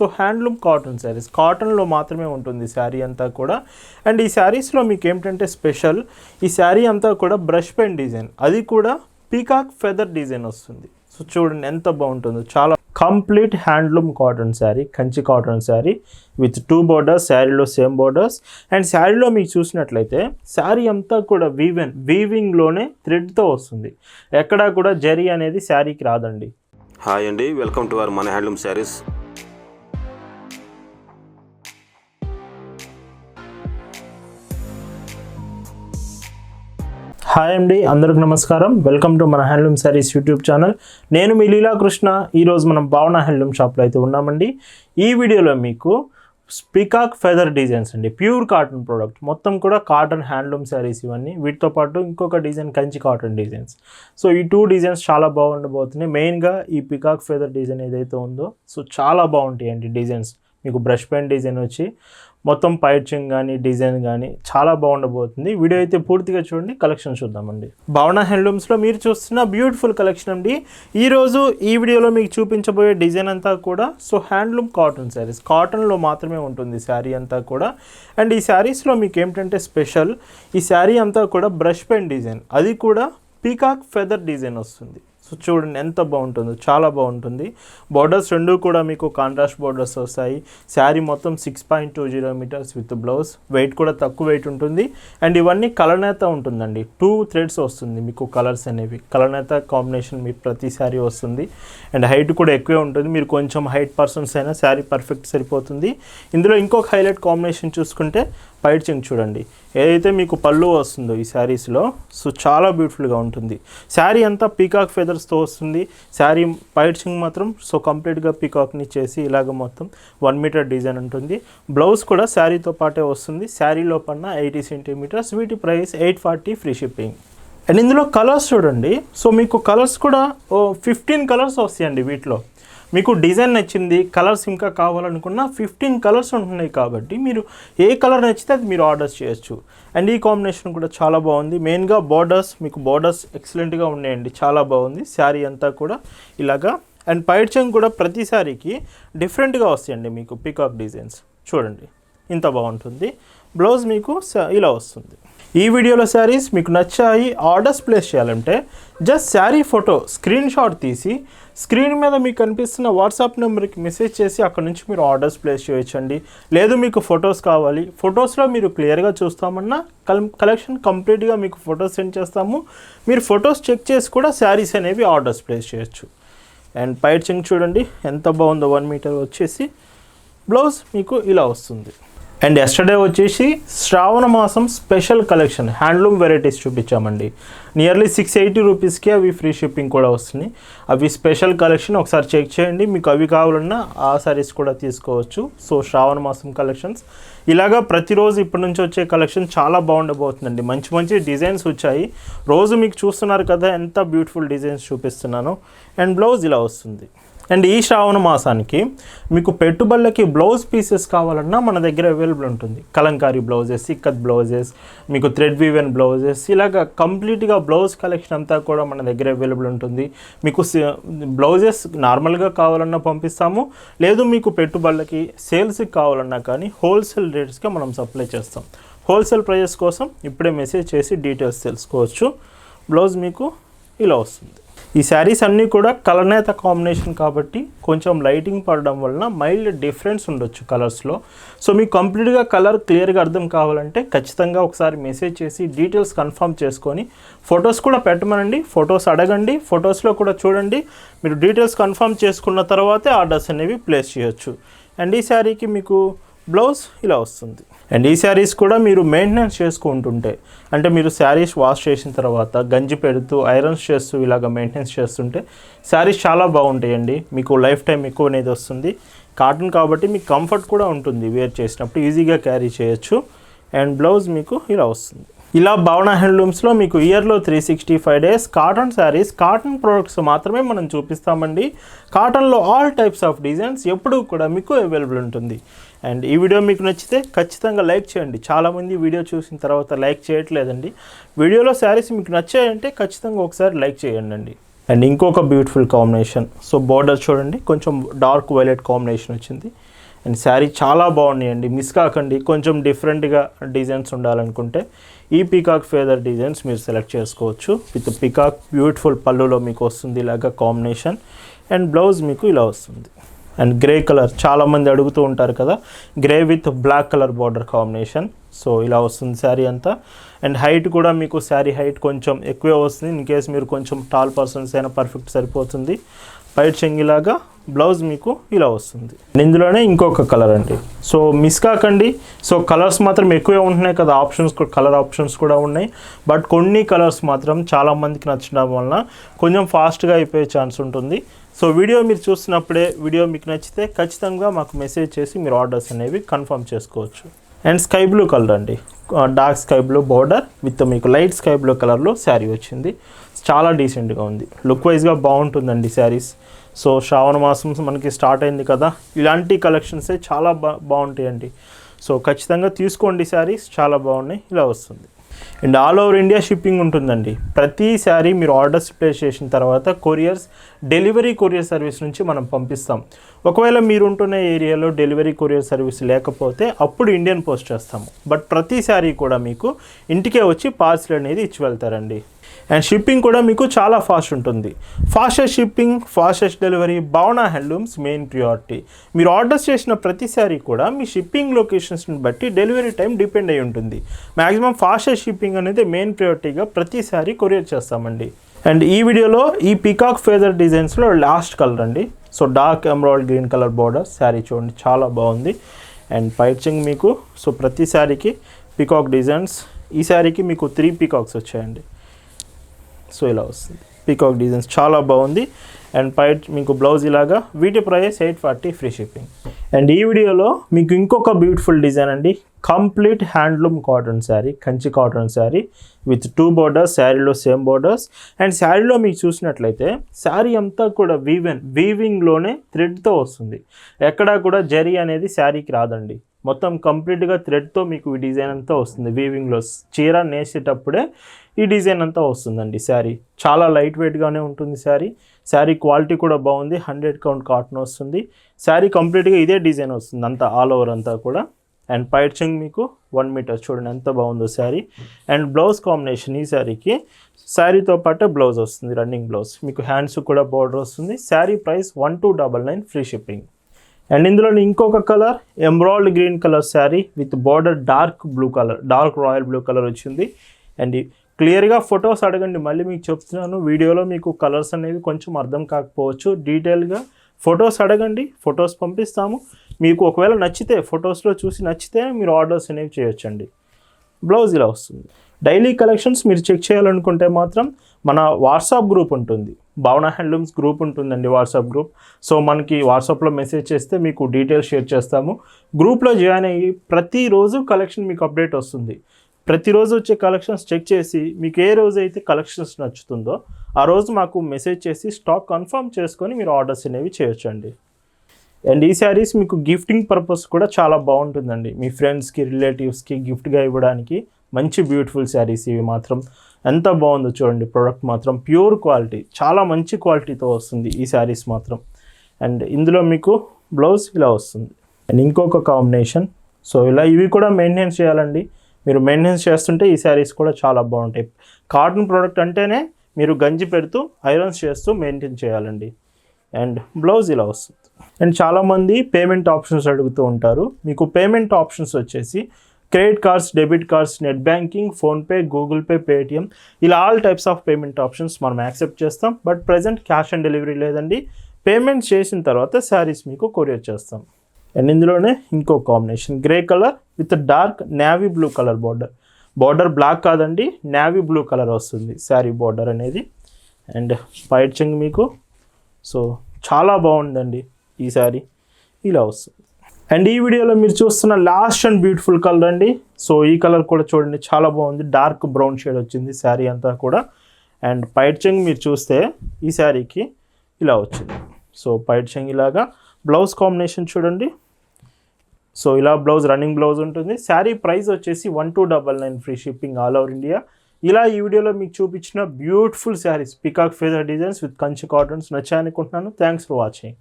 So handloom cotton saris. కాటన్లో మాత్రమే ఉంటుంది శారీ అంతా కూడా. అండ్ ఈ శారీస్లో మీకు ఏమిటంటే స్పెషల్ ఈ శారీ అంతా కూడా బ్రష్ పెన్ డిజైన్. అది కూడా పీకాక్ ఫెదర్ డిజైన్ వస్తుంది. సో చూడండి ఎంత బాగుంటుందో. చాలా complete handloom cotton sari Kanchi cotton sari with two borders శారీలో సేమ్ బోర్డర్స్. అండ్ శారీలో మీకు చూసినట్లయితే శారీ అంతా కూడా వీవెన్ వీవింగ్లోనే థ్రెడ్తో వస్తుంది. ఎక్కడా కూడా జరీ అనేది శారీకి రాదండి. హాయ్ అండి. వెల్కమ్ టు అవర్ మన హ్యాండ్లూమ్ శారీస్. హాయ్ అండి అందరికి నమస్కారం. వెల్కమ్ టు మన హ్యాండ్లూమ్ శారీస్ యూట్యూబ్ ఛానల్. నేను మీ లీలాకృష్ణ ఈరోజు మనం భావన హ్యాండ్లూమ్ షాప్లో అయితే ఉన్నామండి. ఈ వీడియోలో మీకు స్పికాక్ ఫెదర్ డిజైన్స్ అండి. Pure cotton product. మొత్తం కూడా కాటన్ హ్యాండ్లూమ్ శారీస్ ఇవన్నీ. వీటితో పాటు ఇంకొక design Kanchi cotton designs. So ఈ టూ డిజైన్స్ చాలా బాగుండబోతున్నాయి. మెయిన్గా ఈ పికాక్ ఫెదర్ డిజైన్ ఏదైతే ఉందో సో చాలా బాగుంటాయి అండి డిజైన్స్. మీకు బ్రష్ పెయిన్ డిజైన్ వచ్చి మొత్తం పైచింగ్ కానీ డిజైన్ కానీ చాలా బాగుండబోతుంది. వీడియో అయితే పూర్తిగా చూడండి కలెక్షన్ చూద్దామండి. భవన హ్యాండ్లూమ్స్లో మీరు చూస్తున్న బ్యూటిఫుల్ కలెక్షన్ అండి. ఈరోజు ఈ వీడియోలో మీకు చూపించబోయే డిజైన్ అంతా కూడా సో హ్యాండ్లూమ్ కాటన్ శారీస్. కాటన్లో మాత్రమే ఉంటుంది శారీ అంతా కూడా. అండ్ ఈ శారీస్లో మీకు ఏమిటంటే స్పెషల్ ఈ శారీ అంతా కూడా బ్రష్ పెన్ డిజైన్. అది కూడా పీకాక్ ఫెదర్ డిజైన్ వస్తుంది. సో చూడండి ఎంత బాగుంటుందో చాలా బాగుంటుంది. బార్డర్స్ రెండు కూడా మీకు కాంట్రాస్ట్ బార్డర్స్ వస్తాయి. శారీ మొత్తం six point two zero metres with blouse weight కూడా తక్కువ వెయిట్ ఉంటుంది. అండ్ ఇవన్నీ కలనేత ఉంటుందండి. టూ థ్రెడ్స్ వస్తుంది మీకు కలర్స్ అనేవి. కలనేత కాంబినేషన్ మీకు ప్రతి శారీ వస్తుంది. అండ్ హైట్ కూడా ఎక్కువే ఉంటుంది. మీరు కొంచెం హైట్ పర్సన్స్ అయినా శారీ పర్ఫెక్ట్ సరిపోతుంది. ఇందులో ఇంకొక హైలైట్ కాంబినేషన్ చూసుకుంటే పైట్ చెంగు చూడండి. ఏదైతే మీకు పళ్ళు వస్తుందో ఈ శారీస్లో సో చాలా బ్యూటిఫుల్గా ఉంటుంది. శారీ అంతా పీకాక్ ఫెదర్స్తో వస్తుంది. శారీ పైట్ చెంగు మాత్రం సో కంప్లీట్గా పీకాక్ని చేసి ఇలాగ మొత్తం వన్ మీటర్ డిజైన్ ఉంటుంది. బ్లౌజ్ కూడా శారీతో పాటే వస్తుంది. శారీలో పన్న ఎయిటీ సెంటీమీటర్స్ వీటి price eight forty free shipping. And ఇందులో కలర్స్ చూడండి. సో మీకు కలర్స్ కూడా ఓ ఫిఫ్టీన్ కలర్స్ వస్తాయండి వీటిలో. మీకు డిజైన్ నచ్చింది కలర్స్ ఇంకా కావాలనుకున్న ఫిఫ్టీన్ కలర్స్ ఉంటున్నాయి కాబట్టి మీరు ఏ కలర్ నచ్చితే అది మీరు ఆర్డర్స్ చేయొచ్చు. అండ్ ఈ కాంబినేషన్ కూడా చాలా బాగుంది. మెయిన్గా బార్డర్స్ మీకు బార్డర్స్ ఎక్సలెంట్గా ఉన్నాయండి. చాలా బాగుంది. శారీ అంతా కూడా ఇలాగా. అండ్ పైడ్చంగ్ కూడా ప్రతి శారీకి డిఫరెంట్గా వస్తాయండి మీకు పికాక్ డిజైన్స్ చూడండి. ఇంత బాగుంటుంది. బ్లౌజ్ మీకు స- ఇలా వస్తుంది. ఈ వీడియోలో శారీస్ మీకు నచ్చాయి ఆర్డర్స్ ప్లేస్ చేయాలంటే just sari photo screen shot తీసి స్క్రీన్ మీద మీకు కనిపిస్తున్న వాట్సాప్ నెంబర్కి మెసేజ్ చేసి అక్కడ నుంచి మీరు ఆర్డర్స్ ప్లేస్ చేయొచ్చండి. లేదు మీకు ఫొటోస్ కావాలి ఫొటోస్లో మీరు క్లియర్గా చూస్తామన్నా కల్ కలెక్షన్ కంప్లీట్గా మీకు ఫొటోస్ సెండ్ చేస్తాము. మీరు ఫొటోస్ చెక్ చేసి కూడా శారీస్ అనేవి ఆర్డర్స్ ప్లేస్ చేయొచ్చు. అండ్ పైట్ చింగ్ చూడండి ఎంత బాగుందో వన్ మీటర్ వచ్చేసి బ్లౌజ్ మీకు ఇలా వస్తుంది. అండ్ ఎస్టర్డే వచ్చేసి శ్రావణ మాసం స్పెషల్ కలెక్షన్ హ్యాండ్లూమ్ వెరైటీస్ చూపించామండి. నియర్లీ సిక్స్ ఎయిటీ రూపీస్కి అవి ఫ్రీ షిప్పింగ్ కూడా వస్తున్నాయి. అవి స్పెషల్ కలెక్షన్ ఒకసారి చెక్ చేయండి. మీకు అవి కావాలన్నా ఆ సారీస్ కూడా తీసుకోవచ్చు. సో శ్రావణ మాసం కలెక్షన్స్ ఇలాగా ప్రతిరోజు ఇప్పటి నుంచి వచ్చే కలెక్షన్ చాలా బాగుండబోతుందండి. మంచి మంచి డిజైన్స్ వచ్చాయి. రోజు మీకు చూస్తున్నారు కదా ఎంత బ్యూటిఫుల్ డిజైన్స్ చూపిస్తున్నాను. అండ్ బ్లౌజ్ ఇలా వస్తుంది. అండ్ ఈ శ్రావణ మాసానికి మీకు పెట్టుబడులకి బ్లౌజ్ పీసెస్ కావాలన్నా మన దగ్గర అవైలబుల్ ఉంటుంది. కలంకారీ బ్లౌజెస్ సిక్కత్ బ్లౌజెస్ మీకు థ్రెడ్ వీవెన్ బ్లౌజెస్ ఇలాగ కంప్లీట్గా బ్లౌజ్ కలెక్షన్ అంతా కూడా మన దగ్గర అవైలబుల్ ఉంటుంది. మీకు బ్లౌజెస్ నార్మల్గా కావాలన్నా పంపిస్తాము. లేదు మీకు పెట్టుబడులకి సేల్స్కి కావాలన్నా కానీ హోల్సేల్ రేట్స్గా మనం సప్లై చేస్తాం. హోల్సేల్ ప్రైజెస్ కోసం ఇప్పుడే మెసేజ్ చేసి డీటెయిల్స్ తెలుసుకోవచ్చు. బ్లౌజ్ మీకు ఇలా వస్తుంది. ఈ శారీస్ అన్నీ కూడా కలర్నేత కాంబినేషన్ కాబట్టి కొంచెం లైటింగ్ పడడం వలన మైల్డ్ డిఫరెన్స్ ఉండొచ్చు కలర్స్లో సో మీకు కంప్లీట్గా కలర్ క్లియర్గా అర్థం కావాలంటే ఖచ్చితంగా ఒకసారి మెసేజ్ చేసి డీటెయిల్స్ కన్ఫర్మ్ చేసుకొని ఫొటోస్ కూడా పెట్టమనండి. ఫొటోస్ అడగండి. ఫొటోస్లో కూడా చూడండి. మీరు డీటెయిల్స్ కన్ఫర్మ్ చేసుకున్న తర్వాతే ఆర్డర్స్ అనేవి ప్లేస్ చేయొచ్చు. అండ్ ఈ శారీకి మీకు బ్లౌజ్ ఇలా వస్తుంది. అండ్ ఈ శారీస్ కూడా మీరు మెయింటెనెన్స్ చేసుకుంటుంటే అంటే మీరు శారీస్ వాష్ చేసిన తర్వాత గంజి పెడుతూ ఐరన్స్ చేస్తూ ఇలాగ మెయింటెనెన్స్ చేస్తుంటే శారీస్ చాలా బాగుంటాయండి. మీకు లైఫ్ టైం ఎక్కువ అనేది వస్తుంది. కాటన్ కాబట్టి మీకు కంఫర్ట్ కూడా ఉంటుంది వేర్ చేసినప్పుడు. ఈజీగా క్యారీ చేయొచ్చు. అండ్ బ్లౌజ్ మీకు ఇలా వస్తుంది. ఇలా భవన హ్యాండ్లూమ్స్లో మీకు ఇయర్లో three sixty five days cotton saris cotton products మాత్రమే మనం చూపిస్తామండి. కాటన్లో ఆల్ టైప్స్ ఆఫ్ డిజైన్స్ ఎప్పుడూ కూడా మీకు అవైలబుల్ ఉంటుంది. అండ్ ఈ వీడియో మీకు నచ్చితే ఖచ్చితంగా లైక్ చేయండి. చాలామంది వీడియో చూసిన తర్వాత లైక్ చేయట్లేదండి. వీడియోలో శారీస్ మీకు నచ్చాయంటే ఖచ్చితంగా ఒకసారి లైక్ చేయండి అండి అండ్ ఇంకొక బ్యూటిఫుల్ కాంబినేషన్. సో బార్డర్ చూడండి. కొంచెం డార్క్ వైలెట్ కాంబినేషన్ వచ్చింది. అండ్ శారీ చాలా బాగున్నాయండి. మిస్ కాకండి కొంచెం డిఫరెంట్గా డిజైన్స్ ఉండాలనుకుంటే ఈ పీకాక్ ఫేదర్ డిజైన్స్ మీరు సెలెక్ట్ చేసుకోవచ్చు. విత్ పీకాక్ బ్యూటిఫుల్ పళ్ళులో మీకు వస్తుంది ఇలాగా కాంబినేషన్ అండ్ బ్లౌజ్ మీకు ఇలా వస్తుంది. అండ్ గ్రే కలర్ చాలామంది అడుగుతూ ఉంటారు కదా grey with black colour border combination so ఇలా వస్తుంది శారీ అంతా. అండ్ హైట్ కూడా మీకు శారీ హైట్ కొంచెం ఎక్కువే వస్తుంది. ఇన్ కేస్ మీరు కొంచెం టాల్ పర్సన్స్ అయినా పర్ఫెక్ట్ సరిపోతుంది. పైట్ చెంగిలాగా బ్లౌజ్ మీకు ఇలా వస్తుంది. ఇందులోనే ఇంకొక కలర్ అండి. సో మిస్ కాకండి. సో కలర్స్ మాత్రం ఎక్కువే ఉంటున్నాయి కదా. ఆప్షన్స్ కలర్ ఆప్షన్స్ కూడా ఉన్నాయి. బట్ కొన్ని కలర్స్ మాత్రం చాలామందికి నచ్చడం వలన కొంచెం ఫాస్ట్గా అయిపోయే ఛాన్స్ ఉంటుంది. సో వీడియో మీరు చూస్తున్నప్పుడే వీడియో మీకు నచ్చితే ఖచ్చితంగా మాకు మెసేజ్ చేసి మీరు ఆర్డర్స్ అనేవి కన్ఫర్మ్ చేసుకోవచ్చు. అండ్ స్కై బ్లూ కలర్ అండి. Dark sky blue border with మీకు లైట్ స్కై బ్లూ కలర్లో శారీ వచ్చింది. చాలా డీసెంట్గా ఉంది. లుక్ వైజ్గా బాగుంటుందండి శారీస్. సో శ్రావణ మాసం మనకి స్టార్ట్ అయింది కదా. ఇలాంటి కలెక్షన్సే చాలా బా బాగుంటాయండి. సో ఖచ్చితంగా తీసుకోండి శారీస్. చాలా బాగున్నాయి. ఇలా వస్తుంది. And all over India shipping ఉంటుందండి. ప్రతి శారీ మీరు ఆర్డర్స్ ప్లేస్ చేసిన తర్వాత కొరియర్స్ డెలివరీ కొరియర్ సర్వీస్ నుంచి మనం పంపిస్తాం. ఒకవేళ మీరు ఉంటున్న ఏరియాలో డెలివరీ కొరియర్ సర్వీస్ లేకపోతే అప్పుడు ఇండియన్ పోస్ట్ చేస్తాము. బట్ ప్రతి శారీ కూడా మీకు ఇంటికే వచ్చి పార్సిల్ అనేది ఇచ్చి వెళ్తారండి. అండ్ షిప్పింగ్ కూడా మీకు చాలా ఫాస్ట్ ఉంటుంది. Fastest shipping fastest delivery Bhavana handlooms main priority మీరు ఆర్డర్స్ చేసిన ప్రతిసారి కూడా మీ షిప్పింగ్ లొకేషన్స్ని బట్టి డెలివరీ టైం డిపెండ్ అయి ఉంటుంది. మ్యాక్సిమం ఫాస్టెస్ట్ షిప్పింగ్ అనేది మెయిన్ ప్రియారిటీగా ప్రతిసారి కొరియర్ చేస్తామండి. అండ్ ఈ వీడియోలో ఈ పికాక్ ఫేదర్ డిజైన్స్లో లాస్ట్ కలర్ అండి. So dark emerald green colour border sari చూడండి చాలా బాగుంది. అండ్ పైచింగ్ మీకు సో ప్రతి శారీకి పికాక్ డిజైన్స్ ఈ శారీకి మీకు త్రీ పికాక్స్ వచ్చాయండి. సో ఇలా వస్తుంది. పీకాక్ డిజైన్స్ చాలా బాగుంది. అండ్ పై మీకు బ్లౌజ్ ఇలాగా వీటి price eight forty free shipping and ఈ వీడియోలో మీకు ఇంకొక బ్యూటిఫుల్ డిజైన్ అండి. Complete handloom cotton sari Kanchi cotton sari with two borders శారీలో సేమ్ బోర్డర్స్ అండ్ శారీలో మీకు చూసినట్లయితే శారీ అంతా కూడా వీవెన్ వీవింగ్లోనే థ్రెడ్తో వస్తుంది. ఎక్కడా కూడా జరీ అనేది శారీకి రాదండి. మొత్తం కంప్లీట్గా థ్రెడ్తో మీకు ఈ డిజైన్ అంతా వస్తుంది. వీవింగ్లో చీర నేసేటప్పుడే ఈ డిజైన్ అంతా వస్తుందండి శారీ. చాలా లైట్ వెయిట్గానే ఉంటుంది శారీ. శారీ క్వాలిటీ కూడా బాగుంది. హండ్రెడ్ కౌంట్ కాటన్ వస్తుంది. శారీ కంప్లీట్గా ఇదే డిజైన్ వస్తుంది అంతా ఆల్ ఓవర్ అంతా కూడా. అండ్ పైచింగ్ మీకు వన్ మీటర్ చూడండి ఎంత బాగుందో శారీ. అండ్ బ్లౌజ్ కాంబినేషన్ ఈ శారీకి. శారీతో పాటు బ్లౌజ్ వస్తుంది రన్నింగ్ బ్లౌజ్. మీకు హ్యాండ్స్ కూడా బార్డర్ వస్తుంది. Sari price one two double nine free shipping. And ఇందులో ఇంకొక colour emerald green colour sari with border dark blue colour dark royal blue colour వచ్చింది. అండ్ క్లియర్గా ఫొటోస్ అడగండి. మళ్ళీ మీకు చెప్తున్నాను వీడియోలో మీకు కలర్స్ అనేవి కొంచెం అర్థం కాకపోవచ్చు. డీటెయిల్గా ఫొటోస్ అడగండి ఫొటోస్ పంపిస్తాము. మీకు ఒకవేళ నచ్చితే ఫొటోస్లో చూసి నచ్చితే మీరు ఆర్డర్స్ అనేవి చేయొచ్చండి. బ్లౌజ్ ఇలా వస్తుంది. డైలీ కలెక్షన్స్ మీరు చెక్ చేయాలనుకుంటే మాత్రం మన వాట్సాప్ గ్రూప్ ఉంటుంది. భావన హ్యాండ్లూమ్స్ గ్రూప్ ఉంటుందండి వాట్సాప్ గ్రూప్. సో మనకి వాట్సాప్లో మెసేజ్ చేస్తే మీకు డీటెయిల్స్ షేర్ చేస్తాము. గ్రూప్లో జాయిన్ అయ్యి ప్రతిరోజు కలెక్షన్ మీకు అప్డేట్ వస్తుంది. ప్రతిరోజు వచ్చే కలెక్షన్స్ చెక్ చేసి మీకు ఏ రోజు అయితే కలెక్షన్స్ నచ్చుతుందో ఆ రోజు మాకు మెసేజ్ చేసి స్టాక్ కన్ఫర్మ్ చేసుకొని మీరు ఆర్డర్స్ అనేవి చేయొచ్చండి. అండ్ ఈ శారీస్ మీకు గిఫ్టింగ్ పర్పస్ కూడా చాలా బాగుంటుందండి. మీ ఫ్రెండ్స్కి రిలేటివ్స్కి గిఫ్ట్గా ఇవ్వడానికి మంచి బ్యూటిఫుల్ శారీస్ ఇవి మాత్రం. ఎంత బాగుందో చూడండి ప్రోడక్ట్ మాత్రం ప్యూర్ క్వాలిటీ చాలా మంచి క్వాలిటీతో వస్తుంది ఈ శారీస్ మాత్రం. అండ్ ఇందులో మీకు బ్లౌజ్ ఇలా వస్తుంది. అండ్ ఇంకొక కాంబినేషన్ సో ఇలా ఇవి కూడా మెయింటైన్ చేయాలండి. మీరు మెయింటెనెన్స్ చేస్తుంటే ఈ శారీస్ కూడా చాలా బాగుంటాయి. కాటన్ ప్రోడక్ట్ అంటేనే మీరు గంజి పెడుతూ ఐరన్స్ చేస్తూ మెయింటైన్ చేయాలండి. అండ్ బ్లౌజ్ ఇలా వస్తుంది. అండ్ చాలామంది పేమెంట్ ఆప్షన్స్ అడుగుతూ ఉంటారు. మీకు పేమెంట్ ఆప్షన్స్ వచ్చేసి credit cards debit cards net banking PhonePe Google Pay Paytm ఇలా all types of payment options మనం యాక్సెప్ట్ చేస్తాం. But present cash on delivery లేదండి. పేమెంట్ చేసిన తర్వాత శారీస్ మీకు కొరియర్ చేస్తాం. అండ్ ఇందులోనే ఇంకో combination grey colour with dark navy blue colour border. Border black కాదండి నేవీ బ్లూ కలర్ వస్తుంది శారీ బార్డర్ అనేది. అండ్ పైట్ చెంగ్ మీకు. సో చాలా బాగుందండి ఈ శారీ. ఇలా వస్తుంది. అండ్ ఈ వీడియోలో మీరు చూస్తున్న లాస్ట్ అండ్ బ్యూటిఫుల్ కలర్ అండి. సో ఈ కలర్ కూడా చూడండి చాలా బాగుంది. డార్క్ బ్రౌన్ షేడ్ వచ్చింది శారీ అంతా కూడా. అండ్ పైట్ చెంగ్ మీరు చూస్తే ఈ శారీకి ఇలా వచ్చింది. సో పైట్ చెంగ్ ఇలాగా. బ్లౌజ్ కాంబినేషన్ చూడండి. సో ఇలా బ్లౌజ్ రన్నింగ్ బ్లౌజ్ ఉంటుంది. శారీ ప్రైస్ వచ్చేసి one two double nine free shipping all over India. ఇలా ఈ వీడియోలో మీకు చూపించిన beautiful saris peacock feather designs with Kanchi cottons నచ్చాయనుకుంటున్నాను. Thanks for watching